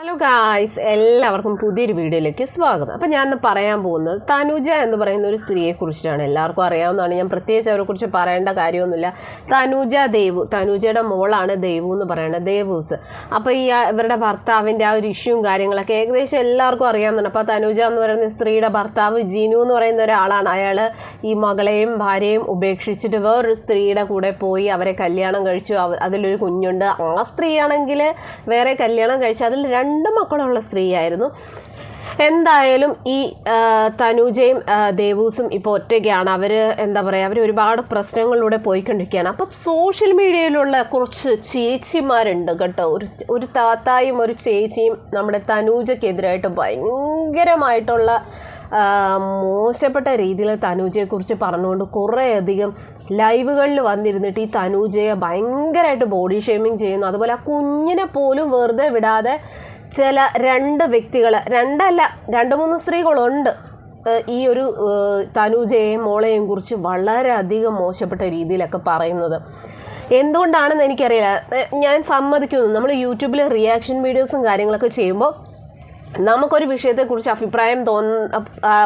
Hello guys എല്ലാവർക്കും പുതിയൊരു വീഡിയോയിലേക്ക് സ്വാഗതം. അപ്പം ഞാൻ പറയാൻ പോകുന്നത് തനുജ എന്ന് പറയുന്ന ഒരു സ്ത്രീയെ കുറിച്ചിട്ടാണ്. എല്ലാവർക്കും അറിയാവുന്നതാണ്. ഞാൻ പ്രത്യേകിച്ച് അവരെ കുറിച്ച് പറയേണ്ട കാര്യമൊന്നുമില്ല. തനുജ ദേവു തനുജയുടെ മോളാണ് ദേവു എന്ന് പറയുന്നത് ദേവൂസ്. അപ്പോൾ ഈ ഇവരുടെ ഭർത്താവിന്റെ ആ ഒരു ഇഷ്യൂവും കാര്യങ്ങളൊക്കെ ഏകദേശം എല്ലാവർക്കും അറിയാവുന്നതാണ്. അപ്പോൾ തനുജ എന്ന് പറയുന്ന സ്ത്രീയുടെ ഭർത്താവ് ജിനു എന്ന് പറയുന്ന ഒരാളാണ്. അയാൾ ഈ മകളെയും ഭാര്യയും ഉപേക്ഷിച്ചിട്ട് വേറൊരു സ്ത്രീയുടെ കൂടെ പോയി അവരെ കല്യാണം കഴിച്ചു. അതിലൊരു കുഞ്ഞുണ്ട്. ആ സ്ത്രീയാണെങ്കിൽ വേറെ കല്യാണം കഴിച്ചു അതിൽ രണ്ട് മക്കളുള്ള സ്ത്രീയായിരുന്നു. എന്തായാലും ഈ തനൂജയും ദേവൂസും ഇപ്പോൾ ഒറ്റയ്ക്കാണ്. അവർ എന്താ പറയുക അവർ ഒരുപാട് പ്രശ്നങ്ങളിലൂടെ പോയിക്കൊണ്ടിരിക്കുകയാണ്. അപ്പോൾ സോഷ്യൽ മീഡിയയിലുള്ള കുറച്ച് ചേച്ചിമാരുണ്ട് കേട്ടോ. ഒരു ഒരു താത്തായും ഒരു ചേച്ചിയും നമ്മുടെ തനൂജയ്ക്കെതിരായിട്ട് ഭയങ്കരമായിട്ടുള്ള മോശപ്പെട്ട രീതിയിൽ തനൂജയെക്കുറിച്ച് പറഞ്ഞുകൊണ്ട് കുറേയധികം ലൈവുകളിൽ വന്നിരുന്നിട്ട് ഈ തനൂജയെ ഭയങ്കരമായിട്ട് ബോഡി ഷേമിങ് ചെയ്യുന്നു. അതുപോലെ ആ കുഞ്ഞിനെ പോലും വെറുതെ വിടാതെ ചില രണ്ട് വ്യക്തികൾ രണ്ടല്ല രണ്ട് മൂന്ന് സ്ത്രീകളുണ്ട്. ഈ ഒരു തനുജയെയും മോളെയും കുറിച്ച് വളരെയധികം മോശപ്പെട്ട രീതിയിലൊക്കെ പറയുന്നത്. എന്തുകൊണ്ടാണെന്ന് എനിക്കറിയില്ല. ഞാൻ സമ്മതിക്കുന്നു. നമ്മൾ യൂട്യൂബിൽ റിയാക്ഷൻ വീഡിയോസും കാര്യങ്ങളൊക്കെ ചെയ്യുമ്പോൾ നമുക്കൊരു വിഷയത്തെക്കുറിച്ച് അഭിപ്രായം തോന്ന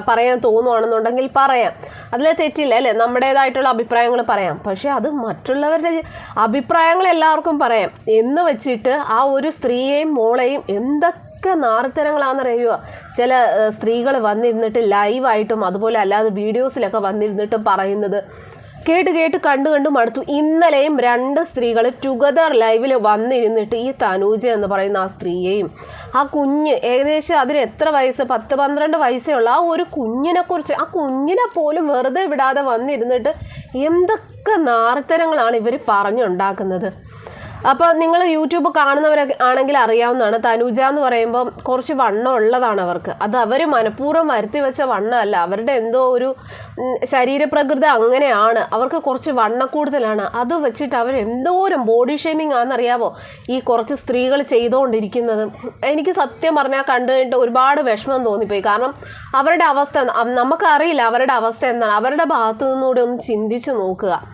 പറയാൻ തോന്നുവാണെന്നുണ്ടെങ്കിൽ പറയാം. അതിൽ തെറ്റില്ല അല്ലേ? നമ്മുടേതായിട്ടുള്ള അഭിപ്രായങ്ങൾ പറയാം. പക്ഷേ അത് മറ്റുള്ളവരുടെ അഭിപ്രായങ്ങൾ എല്ലാവർക്കും പറയാം. എന്ന് വെച്ചിട്ട് ആ ഒരു സ്ത്രീയെയും മോളെയും എന്തൊക്കെ നാർത്തരങ്ങളാണെന്നറിയുക ചില സ്ത്രീകൾ വന്നിരുന്നിട്ട് ലൈവായിട്ടും അതുപോലെ അല്ലാതെ വീഡിയോസിലൊക്കെ വന്നിരുന്നിട്ട് പറയുന്നത് കേട്ട് കേട്ട് കണ്ടു കണ്ടു മടുത്തു. ഇന്നലെയും രണ്ട് സ്ത്രീകൾ ടുഗദർ ലൈവിൽ വന്നിരുന്നിട്ട് ഈ തനൂജ എന്ന് പറയുന്ന ആ സ്ത്രീയെയും ആ കുഞ്ഞ് ഏകദേശം അതിന് എത്ര വയസ്സ്? പത്ത് പന്ത്രണ്ട് ഉള്ളൂ. ആ ഒരു കുഞ്ഞിനെ കുറിച്ച് ആ കുഞ്ഞിനെ പോലും വെറുതെ വിടാതെ വന്നിരുന്നിട്ട് എന്തൊക്കെ നാർത്തരങ്ങളാണ് ഇവർ പറഞ്ഞുണ്ടാക്കുന്നത്. അപ്പോൾ നിങ്ങൾ യൂട്യൂബ് കാണുന്നവരൊക്കെ ആണെങ്കിൽ അറിയാവുന്നതാണ്. തനുജ എന്ന് പറയുമ്പോൾ കുറച്ച് വണ്ണം ഉള്ളതാണ് അവർക്ക്. അത് അവർ മനഃപൂർവം വരുത്തി വെച്ച വണ്ണമല്ല. അവരുടെ എന്തോ ഒരു ശരീരപ്രകൃതി അങ്ങനെയാണ്. അവർക്ക് കുറച്ച് വണ്ണക്കൂടുതലാണ് അത് വെച്ചിട്ട് അവർ എന്തോരം ബോഡി ഷേമിങ് ആണെന്നറിയാവോ? ഈ കുറച്ച് സ്ത്രീകൾ ചെയ്തുകൊണ്ടിരിക്കുന്നത് എനിക്ക് സത്യം പറഞ്ഞാൽ കണ്ടു കഴിഞ്ഞിട്ട് ഒരുപാട് വിഷമം തോന്നിപ്പോയി. കാരണം അവരുടെ അവസ്ഥ നമുക്കറിയില്ല അവരുടെ അവസ്ഥ എന്താണ്. അവരുടെ ഭാഗത്തു നിന്നുകൂടെ ഒന്ന് ചിന്തിച്ചു നോക്കുക.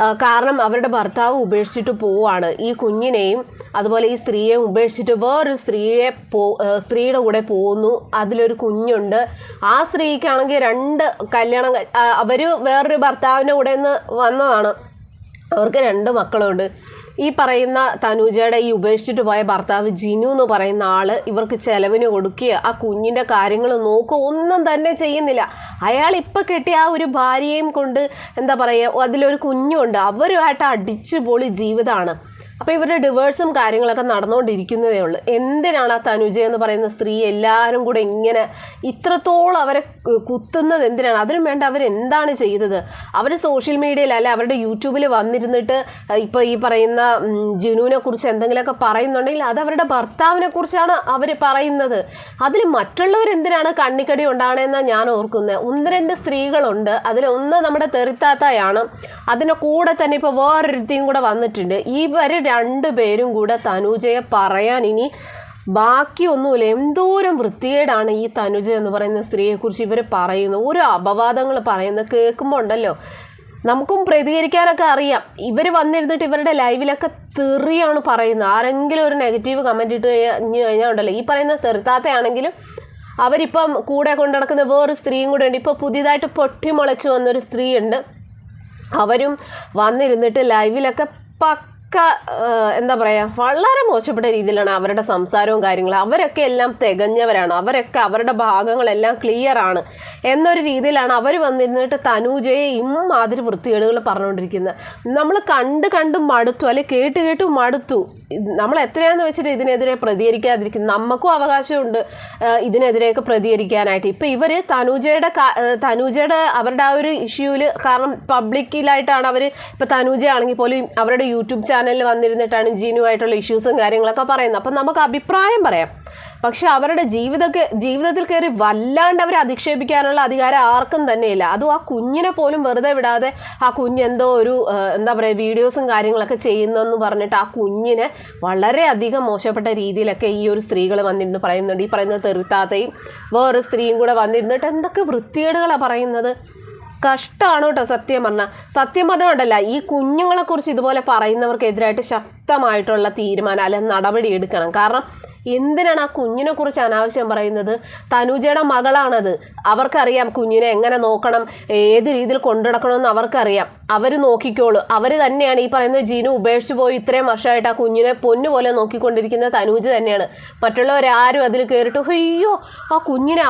കാരണം അവരുടെ ഭർത്താവ് ഉപേക്ഷിച്ചിട്ട് പോവാണ്. ഈ കുഞ്ഞിനെയും അതുപോലെ ഈ സ്ത്രീയെയും ഉപേക്ഷിച്ചിട്ട് വേറൊരു സ്ത്രീയെ പോ സ്ത്രീയുടെ കൂടെ പോകുന്നു അതിലൊരു കുഞ്ഞുണ്ട്. ആ സ്ത്രീക്കാണെങ്കിൽ രണ്ട് കല്യാണം അവർ വേറൊരു ഭർത്താവിന്റെ കൂടെ നിന്ന് വന്നതാണ്. അവർക്ക് രണ്ട് മക്കളുണ്ട്. ഈ പറയുന്ന തനൂജയുടെ ഈ ഉപേക്ഷിച്ചിട്ട് പോയ ഭർത്താവ് ജിനു എന്ന് പറയുന്ന ആൾ ഇവർക്ക് ചെലവിന് കൊടുക്കുക ആ കുഞ്ഞിന്റെ കാര്യങ്ങൾ നോക്കുക ഒന്നും തന്നെ ചെയ്യുന്നില്ല. അയാൾ ഇപ്പോൾ കെട്ടിയ ആ ഒരു ഭാര്യയും കൊണ്ട് എന്താ പറയുക അതിലൊരു കുഞ്ഞുണ്ട്. അവരുമായിട്ട് അടിച്ചു പൊളി ജീവിതമാണ്. അപ്പോൾ ഇവരുടെ ഡിവേഴ്സും കാര്യങ്ങളൊക്കെ നടന്നുകൊണ്ടിരിക്കുന്നതേ ഉള്ളൂ. എന്തിനാണ് ആ തനുജ എന്ന് പറയുന്ന സ്ത്രീ എല്ലാവരും കൂടെ ഇങ്ങനെ ഇത്രത്തോളം അവരെ കുത്തുന്നത് എന്തിനാണ്? അതിനും വേണ്ട അവരെന്താണ് ചെയ്തത്? അവർ സോഷ്യൽ മീഡിയയിൽ അല്ല അവരുടെ യൂട്യൂബിൽ വന്നിരുന്നിട്ട് ഇപ്പോൾ ഈ പറയുന്ന ജുനുവിനെ കുറിച്ച് എന്തെങ്കിലുമൊക്കെ പറയുന്നുണ്ടെങ്കിൽ അത് അവരുടെ ഭർത്താവിനെ കുറിച്ചാണ് അവർ പറയുന്നത്. അതിൽ മറ്റുള്ളവർ എന്തിനാണ് കണ്ണിക്കടി ഉണ്ടാകണമെന്നാണ് ഞാൻ ഓർക്കുന്നത് ഒന്ന് രണ്ട് സ്ത്രീകളുണ്ട്. അതിൽ ഒന്ന് നമ്മുടെ തെറിത്താത്തയാണ്. അതിന്റെ കൂടെ തന്നെ ഇപ്പോൾ വേറൊരുത്തിയും കൂടെ വന്നിട്ടുണ്ട്. ഇവർ രണ്ടുപേരും കൂടെ തനുജയെ പറയാൻ ഇനി ബാക്കിയൊന്നുമില്ല. എന്തോരം വൃത്തികേടാണ് ഈ തനുജ എന്ന് പറയുന്ന സ്ത്രീയെക്കുറിച്ച് ഇവർ പറയുന്നത്. ഓരോ അപവാദങ്ങൾ പറയുന്നത് കേൾക്കുമ്പോൾ ഉണ്ടല്ലോ നമുക്കും പ്രതികരിക്കാനൊക്കെ അറിയാം. ഇവർ വന്നിരുന്നിട്ട് ഇവരുടെ ലൈവിലൊക്കെ തെറിയാണ് പറയുന്നത്. ആരെങ്കിലും ഒരു നെഗറ്റീവ് കമന്റ് ഇട്ട് കഴിഞ്ഞ് കഴിഞ്ഞാൽ ഉണ്ടല്ലോ. ഈ പറയുന്ന തെറുത്താത്തയാണെങ്കിലും അവരിപ്പം കൂടെ കൊണ്ടു നടക്കുന്ന വേറൊരു സ്ത്രീയും കൂടെ ഉണ്ട്. ഇപ്പോൾ പുതിയതായിട്ട് പൊട്ടിമുളച്ച് വന്നൊരു സ്ത്രീയുണ്ട്. അവരും വന്നിരുന്നിട്ട് ലൈവിലൊക്കെ പക്ക എന്താ പറയുക വളരെ മോശപ്പെട്ട രീതിയിലാണ് അവരുടെ സംസാരവും കാര്യങ്ങളും. അവരൊക്കെ എല്ലാം തികഞ്ഞവരാണ്. അവരൊക്കെ അവരുടെ ഭാഗങ്ങളെല്ലാം ക്ലിയർ ആണ്. എന്നൊരു രീതിയിലാണ് അവർ വന്നിരുന്നിട്ട് തനൂജയെ ഇമ്മാതിരി വൃത്തികേടുകൾ പറഞ്ഞുകൊണ്ടിരിക്കുന്നത് നമ്മൾ കണ്ട് കണ്ട് മടുത്തു അല്ലെ കേട്ട് കേട്ട് മടുത്തു. നമ്മൾ എത്രയാണെന്ന് വെച്ചിട്ട് ഇതിനെതിരെ പ്രതികരിക്കാതിരിക്കും. നമുക്കും അവകാശമുണ്ട് ഇതിനെതിരെയൊക്കെ പ്രതികരിക്കാനായിട്ട്. ഇപ്പം ഇവർ തനൂജയുടെ തനൂജയുടെ അവരുടെ ആ ഒരു ഇഷ്യൂവിൽ കാരണം പബ്ലിക്കിലായിട്ടാണ് അവർ ഇപ്പം തനൂജ ആണെങ്കിൽ പോലും അവരുടെ യൂട്യൂബ് ചാനലിൽ വന്നിരുന്നിട്ടാണ് ജീനുമായിട്ടുള്ള ഇഷ്യൂസും കാര്യങ്ങളൊക്കെ പറയുന്നത്. അപ്പം നമുക്ക് അഭിപ്രായം പറയാം. പക്ഷെ അവരുടെ ജീവിതമൊക്കെ ജീവിതത്തിൽ കയറി വല്ലാണ്ട് അവരെ അധിക്ഷേപിക്കാനുള്ള അധികാരം ആർക്കും തന്നെയില്ല. അതും ആ കുഞ്ഞിനെ പോലും വെറുതെ വിടാതെ ആ കുഞ്ഞ് എന്തോ ഒരു എന്താ പറയുക വീഡിയോസും കാര്യങ്ങളൊക്കെ ചെയ്യുന്നെന്ന് പറഞ്ഞിട്ട് ആ കുഞ്ഞിനെ വളരെയധികം മോശപ്പെട്ട രീതിയിലൊക്കെ ഈ ഒരു സ്ത്രീകൾ വന്നിരുന്ന് പറയുന്നുണ്ട്. ഈ പറയുന്ന തെറുത്താത്തയും വേറൊരു സ്ത്രീയും കൂടെ വന്നിരുന്നിട്ട് എന്തൊക്കെ വൃത്തികേടുകളാണ് പറയുന്നത്? കഷ്ടമാണ് കേട്ടോ സത്യം പറഞ്ഞാൽ സത്യം പറഞ്ഞുകൊണ്ടല്ല ഈ കുഞ്ഞുങ്ങളെക്കുറിച്ച് ഇതുപോലെ പറയുന്നവർക്കെതിരായിട്ട് ശക്തമായിട്ടുള്ള തീരുമാനം അല്ലെങ്കിൽ നടപടി എടുക്കണം. കാരണം എന്തിനാണ് ആ കുഞ്ഞിനെ കുറിച്ച് അനാവശ്യം പറയുന്നത്? തനുജയുടെ മകളാണത്. അവർക്കറിയാം കുഞ്ഞിനെ എങ്ങനെ നോക്കണം ഏത് രീതിയിൽ കൊണ്ടുനടക്കണമെന്ന് അവർക്കറിയാം. അവർ നോക്കിക്കോളൂ. അവർ തന്നെയാണ് ഈ പറയുന്ന ജീനു ഉപേക്ഷിച്ച് പോയി ഇത്രയും വർഷമായിട്ട് ആ കുഞ്ഞിനെ പൊന്നു പോലെ നോക്കിക്കൊണ്ടിരിക്കുന്ന തനൂജ് തന്നെയാണ്. മറ്റുള്ളവരാരും അതിൽ കയറിയിട്ട് അയ്യോ ആ കുഞ്ഞിനെ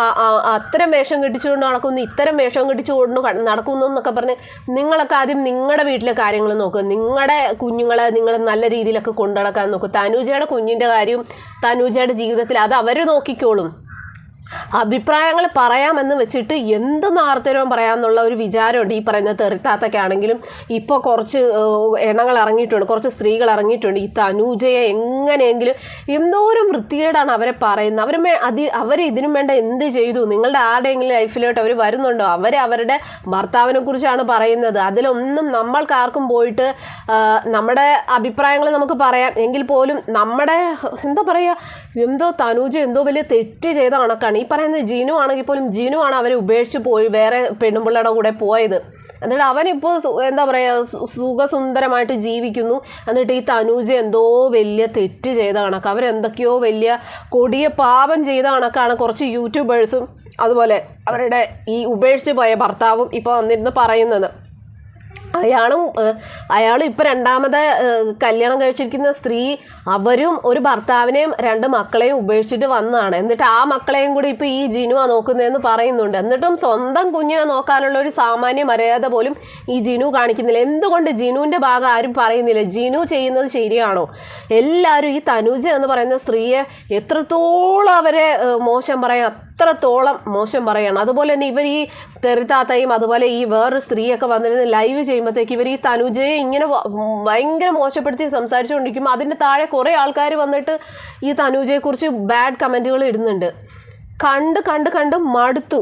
അത്തരം വേഷം കെട്ടിച്ചുകൊണ്ട് നടക്കുന്നു ഇത്തരം വേഷം കെട്ടിച്ചുകൊണ്ട് നടക്കുന്നു എന്നൊക്കെ പറഞ്ഞ് നിങ്ങളൊക്കെ ആദ്യം നിങ്ങളുടെ വീട്ടിലെ കാര്യങ്ങൾ നോക്കുക നിങ്ങളുടെ കുഞ്ഞുങ്ങളെ നിങ്ങൾ നല്ല രീതിയിലൊക്കെ കൊണ്ടു നടക്കാൻ നോക്കും. തനൂജയുടെ കുഞ്ഞിന്റെ കാര്യവും തനൂജയുടെ ജീവിതത്തിൽ അത് അവർ നോക്കിക്കോളും. അഭിപ്രായങ്ങൾ പറയാമെന്ന് വെച്ചിട്ട് എന്ത് നാർത്തരവും പറയാമെന്നുള്ള ഒരു വിചാരമുണ്ട് ഈ പറയുന്ന തെറിത്താത്തൊക്കെ ആണെങ്കിലും ഇപ്പോൾ കുറച്ച് എണ്ണങ്ങൾ ഇറങ്ങിയിട്ടുണ്ട് കുറച്ച് സ്ത്രീകൾ ഇറങ്ങിയിട്ടുണ്ട്. ഈ തനൂജയെ എങ്ങനെയെങ്കിലും എന്തോരം വൃത്തികേടാണ് അവരെ പറയുന്നത്. അവർ അതി അവർ ഇതിനും വേണ്ട എന്ത് ചെയ്തു? നിങ്ങളുടെ ആരുടെയെങ്കിലും ലൈഫിലോട്ട് അവർ വരുന്നുണ്ടോ? അവർ അവരുടെ ഭർത്താവിനെ കുറിച്ചാണ് പറയുന്നത്. അതിലൊന്നും നമ്മൾക്കാർക്കും പോയിട്ട് നമ്മുടെ അഭിപ്രായങ്ങൾ നമുക്ക് പറയാം. എങ്കിൽ പോലും നമ്മുടെ എന്താ പറയുക എന്തോ തനൂജ എന്തോ വലിയ തെറ്റ് ചെയ്ത കണക്കാണ്. ഈ പറയുന്നത് ജീനു ആണെങ്കിൽ പോലും ജീനു ആണ് അവരെ ഉപേക്ഷിച്ച് പോയി വേറെ പെണ്ണുമ്പിള്ളയുടെ കൂടെ പോയത്. എന്നിട്ട് അവനിപ്പോൾ എന്താ പറയുക സുഖസുന്ദരമായിട്ട് ജീവിക്കുന്നു. എന്നിട്ട് ഈ തനൂജ എന്തോ വലിയ തെറ്റ് ചെയ്ത കണക്ക്. അവരെന്തൊക്കെയോ വലിയ കൊടിയ പാപം ചെയ്ത കണക്കാണ് കുറച്ച് യൂട്യൂബേഴ്സും അതുപോലെ അവരുടെ ഈ ഉപേക്ഷിച്ച് പോയ ഭർത്താവും ഇപ്പോൾ വന്നിരുന്ന് പറയുന്നത്. അയാളും അയാളും ഇപ്പം രണ്ടാമത് കല്യാണം കഴിച്ചിരിക്കുന്ന സ്ത്രീ അവരും ഒരു ഭർത്താവിനെയും രണ്ട് മക്കളെയും ഉപേക്ഷിച്ചിട്ട് വന്നതാണ്. എന്നിട്ട് ആ മക്കളെയും കൂടി ഇപ്പം ഈ ജിനുവാ നോക്കുന്നതെന്ന് പറയുന്നുണ്ട്. എന്നിട്ടും സ്വന്തം കുഞ്ഞിനെ നോക്കാനുള്ള ഒരു സാമാന്യ മര്യാദ പോലും ഈ ജിനു കാണിക്കുന്നില്ല. എന്തുകൊണ്ട് ജിനുവിന്റെ ഭാഗം ആരും പറയുന്നില്ല? ജിനു ചെയ്യുന്നത് ശരിയാണോ? എല്ലാവരും ഈ തനുജ എന്ന് പറയുന്ന സ്ത്രീയെ എത്രത്തോളം അവരെ മോശം പറയാം അത്രത്തോളം മോശം പറയാണ്. അതുപോലെ തന്നെ ഇവർ ഈ തെറിത്താത്തയും അതുപോലെ ഈ വേറൊരു സ്ത്രീയൊക്കെ വന്നിരുന്ന് ലൈവ് ചെയ്യുമ്പോഴത്തേക്ക് ഇവർ ഈ തനുജയെ ഇങ്ങനെ ഭയങ്കര മോശപ്പെടുത്തി സംസാരിച്ചുകൊണ്ടിരിക്കുമ്പോൾ അതിന്റെ താഴെ കുറേ ആൾക്കാർ വന്നിട്ട് ഈ തനുജയെക്കുറിച്ച് ബാഡ് കമന്റുകൾ ഇടുന്നുണ്ട്. കണ്ട് കണ്ട് കണ്ട് മടുത്തു.